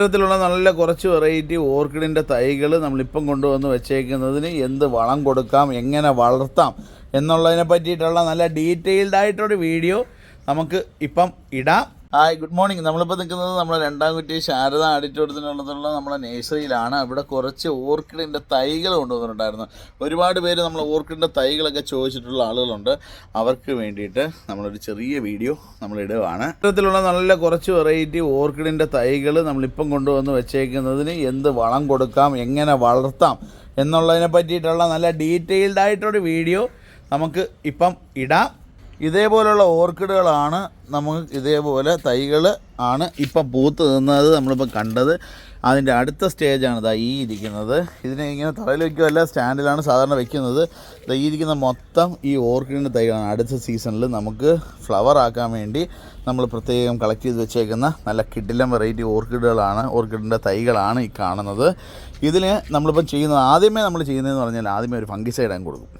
ഇത്തരത്തിലുള്ള നല്ല കുറച്ച് വെറൈറ്റി ഓർക്കിഡിന്റെ തൈകൾ നമ്മളിപ്പം കൊണ്ടുവന്ന് വെച്ചേക്കുന്നതിന് എന്ത് വളം കൊടുക്കാം എങ്ങനെ വളർത്താം എന്നുള്ളതിനെ പറ്റിയിട്ടുള്ള നല്ല ഡീറ്റെയിൽഡ് ആയിട്ടൊരു വീഡിയോ നമുക്ക് ഇപ്പം ഇടാം. Hi good morning. നമ്മളിപ്പോൾ നിൽക്കുന്നത് നമ്മുടെ രണ്ടാം കുറ്റി ശാരദ ആഡിറ്റോറിയത്തിനുള്ളതുള്ള നമ്മുടെ നേഴ്സറിയിലാണ്. അവിടെ കുറച്ച് ഓർക്കിഡിന്റെ തൈകൾ കൊണ്ടുവന്നിട്ടുണ്ടായിരുന്നു. ഒരുപാട് പേര് നമ്മൾ ഓർക്കിഡിന്റെ തൈകളൊക്കെ ചോദിച്ചിട്ടുള്ള ആളുകളുണ്ട്. അവർക്ക് വേണ്ടിയിട്ട് നമ്മളൊരു ചെറിയ വീഡിയോ നമ്മൾ ഇടുകയാണ് ഇത്തരത്തിലുള്ള നല്ല കുറച്ച് വെറൈറ്റി ഓർക്കിഡിന്റെ തൈകൾ നമ്മളിപ്പം കൊണ്ടുവന്ന് വെച്ചേക്കുന്നതിന് എന്ത് വളം കൊടുക്കാം എങ്ങനെ വളർത്താം എന്നുള്ളതിനെ പറ്റിയിട്ടുള്ള നല്ല ഡീറ്റെയിൽഡ് വീഡിയോ നമുക്ക് ഇപ്പം ഇടാം. ഇതേപോലുള്ള ഓർക്കിഡുകളാണ് നമുക്ക് ഇതേപോലെ തൈകൾ ആണ് ഇപ്പം പൂത്ത് നിന്നത് നമ്മളിപ്പോൾ കണ്ടത്. അതിന്റെ അടുത്ത സ്റ്റേജാണ് ഇതാ ഈ ഇരിക്കുന്നത്. ഇതിനെ ഇങ്ങനെ തറയിൽ വയ്ക്കുകയല്ല സ്റ്റാൻഡിലാണ് സാധാരണ വയ്ക്കുന്നത് ദാ ഈ ഇരിക്കുന്ന മൊത്തം ഈ ഓർക്കിഡിന്റെ തൈകളാണ്. അടുത്ത സീസണിൽ നമുക്ക് ഫ്ലവർ ആക്കാൻ വേണ്ടി നമ്മൾ പ്രത്യേകം കളക്ട് ചെയ്ത് വെച്ചേക്കുന്ന നല്ല കിഡിലം വെറൈറ്റി ഓർക്കിഡുകളാണ് ഓർക്കിഡിന്റെ തൈകളാണ് ഈ കാണുന്നത്. ഇതിന് നമ്മളിപ്പം ചെയ്യുന്നത് ആദ്യമേ നമ്മൾ ചെയ്യുന്നതെന്ന് പറഞ്ഞാൽ ആദ്യമേ ഒരു ഫംഗിസൈഡ് അങ്ങ് കൊടുക്കും.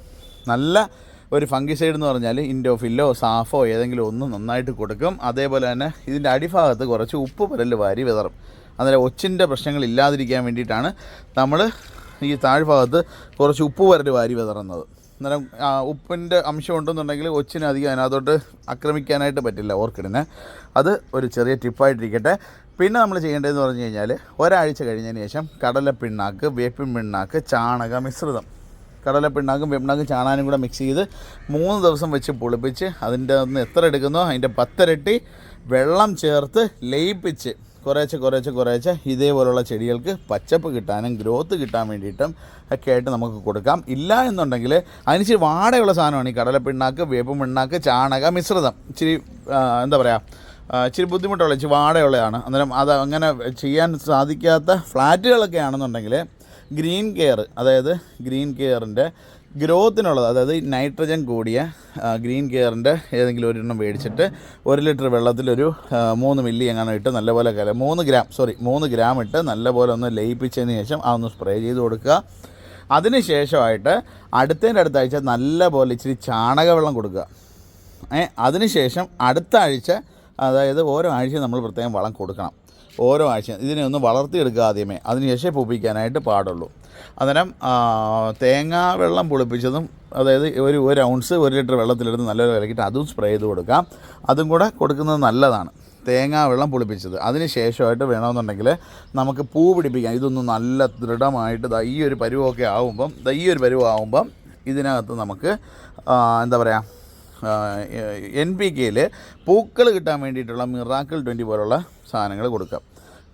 നല്ല ഒരു ഫംഗിസൈഡ് എന്ന് പറഞ്ഞാൽ ഇൻഡോഫില്ലോ സാഫോ ഏതെങ്കിലും ഒന്ന് നന്നായിട്ട് കൊടുക്കും. അതേപോലെ തന്നെ ഇതിന്റെ അടിഭാഗത്ത് കുറച്ച് ഉപ്പ് പുരൽ വാരി വിതറും. അന്നേരം ഒച്ചിന്റെ പ്രശ്നങ്ങൾ ഇല്ലാതിരിക്കാൻ വേണ്ടിയിട്ടാണ് നമ്മൾ ഈ താഴ്ഭാഗത്ത് കുറച്ച് ഉപ്പ് പുരൽ വാരി വിതറുന്നത്. അന്നേരം ഉപ്പിന്റെ അംശം ഉണ്ടെന്നുണ്ടെങ്കിൽ ഒച്ചിന് അധികം അതിനകത്തോട്ട് ആക്രമിക്കാനായിട്ട് പറ്റില്ല ഓർക്കിഡിന്. അത് ഒരു ചെറിയ ടിപ്പായിട്ടിരിക്കട്ടെ. പിന്നെ നമ്മൾ ചെയ്യേണ്ടതെന്ന് പറഞ്ഞു കഴിഞ്ഞാൽ ഒരാഴ്ച കഴിഞ്ഞതിന് ശേഷം കടലപ്പിണ്ണാക്ക് വേപ്പിൻ പിണ്ണാക്ക് ചാണക മിശ്രിതം. കടലപ്പിണ്ണാക്കും വെപ്പിണ്ണാക്കും ചാണാനും കൂടെ മിക്സ് ചെയ്ത് മൂന്ന് ദിവസം വെച്ച് പൊളിപ്പിച്ച് അതിന്റെ ഒന്ന് എത്ര എടുക്കുന്നോ അതിന്റെ പത്തരട്ടി വെള്ളം ചേർത്ത് ലയിപ്പിച്ച് കുറേശ്ശെ കുറേശ്ശെ കുറേശ്ശെ ഇതേപോലുള്ള ചെടികൾക്ക് പച്ചപ്പ് കിട്ടാനും ഗ്രോത്ത് കിട്ടാൻ വേണ്ടിയിട്ടും ഒക്കെ ആയിട്ട് നമുക്ക് കൊടുക്കാം. ഇല്ല എന്നുണ്ടെങ്കിൽ അതിനിച്ചിരി വാടയുള്ള സാധനമാണ് ഈ കടലപ്പിണ്ണാക്ക് വേപ്പും പിണ്ണാക്ക് ചാണക മിശ്രിതം. ഇച്ചിരി എന്താ പറയുക ഇച്ചിരി ബുദ്ധിമുട്ടുള്ള ഇച്ചിരി വാടയുള്ളതാണ് അന്നേരം അത് അങ്ങനെ ചെയ്യാൻ സാധിക്കാത്ത ഫ്ലാറ്റുകളൊക്കെ ആണെന്നുണ്ടെങ്കിൽ ഗ്രീൻ കെയർ അതായത് ഗ്രീൻ കെയറിന്റെ ഗ്രോത്തിനുള്ളത് അതായത് നൈട്രജൻ കൂടിയ ഗ്രീൻ കെയറിന്റെ ഏതെങ്കിലും ഒരെണ്ണം മേടിച്ചിട്ട് ഒരു ലിറ്റർ വെള്ളത്തിലൊരു മൂന്ന് മില്ലി എങ്ങനെ ഇട്ട് നല്ലപോലെ കല മൂന്ന് ഗ്രാം സോറി മൂന്ന് ഗ്രാം ഇട്ട് നല്ലപോലെ ഒന്ന് ലയിപ്പിച്ചതിന് ശേഷം അതൊന്ന് സ്പ്രേ ചെയ്ത് കൊടുക്കുക. അതിന് ശേഷമായിട്ട് അടുത്തതിന്റെ അടുത്ത ആഴ്ച നല്ലപോലെ ഇച്ചിരി ചാണകവെള്ളം കൊടുക്കുക. ഏ അതിനുശേഷം അടുത്ത ആഴ്ച അതായത് ഓരോ ആഴ്ച നമ്മൾ പ്രത്യേകം വളം കൊടുക്കണം. ഓരോ ആഴ്ച ഇതിനെ ഒന്ന് വളർത്തിയെടുക്കുക ആദ്യമേ. അതിനുശേഷം പൂപ്പിക്കാനായിട്ട് പാടുള്ളൂ. അന്നേരം തേങ്ങ വെള്ളം പുളിപ്പിച്ചതും അതായത് ഒരു ഒരു ഔൺസ് ഒരു ലിറ്റർ വെള്ളത്തിലെടുത്ത് നല്ലൊരു ഇറക്കിയിട്ട് അതും സ്പ്രേ ചെയ്ത് കൊടുക്കാം. അതും കൂടെ കൊടുക്കുന്നത് നല്ലതാണ്. തേങ്ങാ വെള്ളം പുളിപ്പിച്ചത്. അതിന് ശേഷമായിട്ട് വേണമെന്നുണ്ടെങ്കിൽ നമുക്ക് പൂ പിടിപ്പിക്കാം. ഇതൊന്നും നല്ല ദൃഢമായിട്ട് ഈ ഒരു പരുവമൊക്കെ ആകുമ്പം ഈ ഒരു പരുവം ഇതിനകത്ത് നമുക്ക് എന്താ പറയുക എൻ പി കെയിൽ പൂക്കൾ കിട്ടാൻ വേണ്ടിയിട്ടുള്ള മിറാക്കിൾ ട്വന്റി പോലുള്ള സാധനങ്ങൾ കൊടുക്കാം.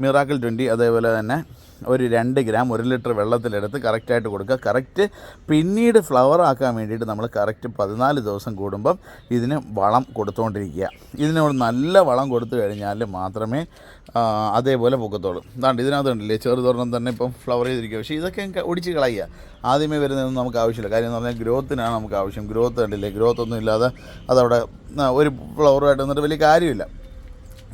മിറാക്കിൾ ട്വന്റി അതേപോലെ തന്നെ ഒരു രണ്ട് ഗ്രാം ഒരു ലിറ്റർ വെള്ളത്തിലെടുത്ത് കറക്റ്റായിട്ട് കൊടുക്കുക. കറക്റ്റ് പിന്നീട് ഫ്ലവർ ആക്കാൻ വേണ്ടിയിട്ട് നമ്മൾ കറക്റ്റ് പതിനാല് ദിവസം കൂടുമ്പം ഇതിന് വളം കൊടുത്തുകൊണ്ടിരിക്കുക ഇതിനോട് നല്ല വളം കൊടുത്തു കഴിഞ്ഞാൽ മാത്രമേ അതേപോലെ പൊക്കത്തുള്ളൂ. അതാണ്ട് ഇതിനകത്ത് ഉണ്ടല്ലേ ചെറുതൊരെണ്ണം തന്നെ ഇപ്പം ഫ്ലവർ ചെയ്തിരിക്കുക. പക്ഷേ ഇതൊക്കെ ഒടിച്ച് കളയുക. ആദ്യമേ വരുന്നതൊന്നും നമുക്ക് ആവശ്യമില്ല. കാര്യം എന്ന് പറഞ്ഞാൽ ഗ്രോത്തിനാണ് നമുക്ക് ആവശ്യം. ഗ്രോത്ത് കണ്ടില്ലേ ഗ്രോത്ത് ഒന്നും ഇല്ലാതെ അതവിടെ ഒരു ഫ്ലവറുമായിട്ട് നിന്നിട്ട് വലിയ കാര്യമില്ല.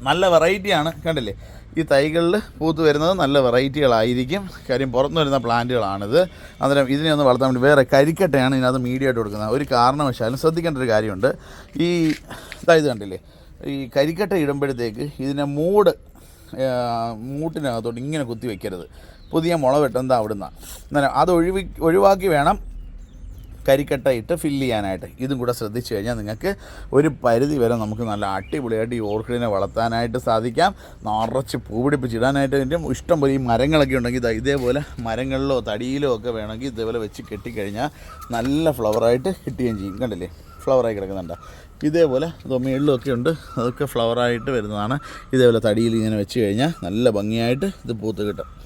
നല്ല വെറൈറ്റിയാണ്. കണ്ടില്ലേ? ഈ തൈകളിൽ പൂത്ത് വരുന്നത് നല്ല വെറൈറ്റികളായിരിക്കും. കാര്യം പുറത്തു വരുന്ന പ്ലാന്റുകളാണിത്. അന്നേരം ഇതിനെ ഒന്ന് വളർത്താൻ വേണ്ടി വേറെ കരിക്കട്ടയാണ് ഇതിനകത്ത് മീഡിയ ആയിട്ട് കൊടുക്കുന്നത്. ഒരു കാരണവശാലും ശ്രദ്ധിക്കേണ്ട ഒരു കാര്യമുണ്ട്. ഈ ഇതായത് കണ്ടില്ലേ? ഈ കരിക്കട്ട ഇടുമ്പോഴത്തേക്ക് ഇതിനെ മൂട് മൂട്ടിനകത്തോട്ട് ഇങ്ങനെ കുത്തി വെക്കരുത്. പുതിയ മുള അവിടുന്ന്. അന്നേരം അത് ഒഴിവി ഒഴിവാക്കി വേണം കരിക്കട്ട ഇട്ട് ഫില്ല് ചെയ്യാനായിട്ട്. ഇതും കൂടെ ശ്രദ്ധിച്ചു കഴിഞ്ഞാൽ നിങ്ങൾക്ക് ഒരു പരിധി വരെ നമുക്ക് നല്ല അടിപൊളിയായിട്ട് ഈ ഓർക്കിഡിനെ വളർത്താനായിട്ട് സാധിക്കാം. നിറച്ച് പൂപിടിപ്പിച്ചിടാനായിട്ട് പിടിപ്പിച്ചിടാനായിട്ട് പറ്റും. ഇഷ്ടം പോലെ ഈ മരങ്ങളൊക്കെ ഉണ്ടെങ്കിൽ ഇതാ ഇതേപോലെ മരങ്ങളിലോ തടിയിലോ ഒക്കെ വേണമെങ്കിൽ ഇതേപോലെ വെച്ച് കെട്ടിക്കഴിഞ്ഞാൽ നല്ല ഫ്ലവറായിട്ട് കിട്ടുകയും ചെയ്യും. കണ്ടില്ലേ? ഫ്ലവറായി കിടക്കുന്നുണ്ട്. ഇതേപോലെ മേളിലും ഒക്കെ ഉണ്ട്. അതൊക്കെ ഫ്ലവറായിട്ട് വരുന്നതാണ്. ഇതേപോലെ തടിയിൽ ഇങ്ങനെ വെച്ച് കഴിഞ്ഞാൽ നല്ല ഭംഗിയായിട്ട് ഇത് പൂത്ത് കിട്ടും.